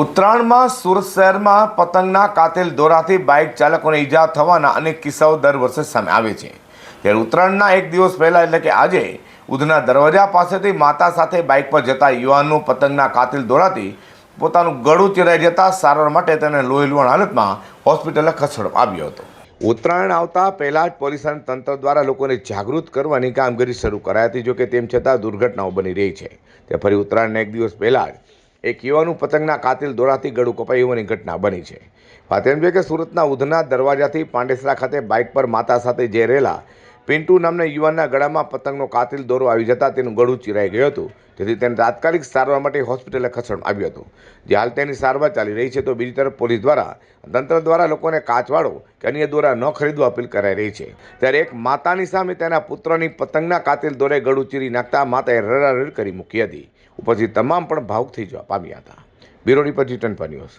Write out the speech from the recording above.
ઉત્તરાયણમાં સુરત શહેરમાં પતંગના કાતિલ દોરાથી બાઇક ચાલકોને ઈજા થવાના અનેક કિસ્સાઓ દર વર્ષે સામે આવે છે. ત્યારે ઉત્તરાયણના એક દિવસ પહેલાં એટલે કે આજે, ઉધના દરવાજા પાસેથી માતા સાથે બાઇક પર જતા યુવાનનું પતંગના કાતિલ દોરાથી પોતાનું ગળું ચિરાઈ જતા સારવાર માટે તેને લોહી લુહાણ હાલતમાં હોસ્પિટલે ખસેડવામાં આવ્યો હતો. ઉત્તરાયણ આવતા પહેલાં જ પોલીસ અને તંત્ર દ્વારા લોકોને જાગૃત કરવાની કામગીરી શરૂ કરાઈ હતી, જોકે તેમ છતાં દુર્ઘટનાઓ બની રહી છે. તે ફરી ઉત્તરાયણના એક દિવસ પહેલાં જ એક યુવાનું પતંગના કાતિલ દોરાથી ગળું કપાઈ હોવાની ઘટના બની છે. વાત એમ છે કે સુરતના ઉધના દરવાજાથી પાંડેસરા ખાતે બાઇક પર માતા સાથે જઈ રહેલા પિન્ટુ નામના યુવાનના ગળામાં પતંગનો કાતિલ દોરો આવી જતા તેનું ગળું ચિરાઈ ગયું હતું. જેથી તેને તાત્કાલિક સારવાર માટે હોસ્પિટલે ખસેડવામાં આવ્યું હતું. જે હાલ તેની સારવાર ચાલી રહી છે, તો બીજી તરફ પોલીસ દ્વારા, તંત્ર દ્વારા લોકોને કાચવાળો કે અન્ય દોરા ન ખરીદવા અપીલ કરાઈ રહી છે. ત્યારે એક માતાની સામે તેના પુત્રની પતંગના કાતિલ દોરે ગળું ચીરી નાખતા માતાએ રડારડ કરી મૂકી હતી. ઉપરથી તમામ પણ ભાવુક થઈ જવા પામ્યા હતા. બ્યુરો રિપોર્ટ જીટન પર ન્યૂઝ.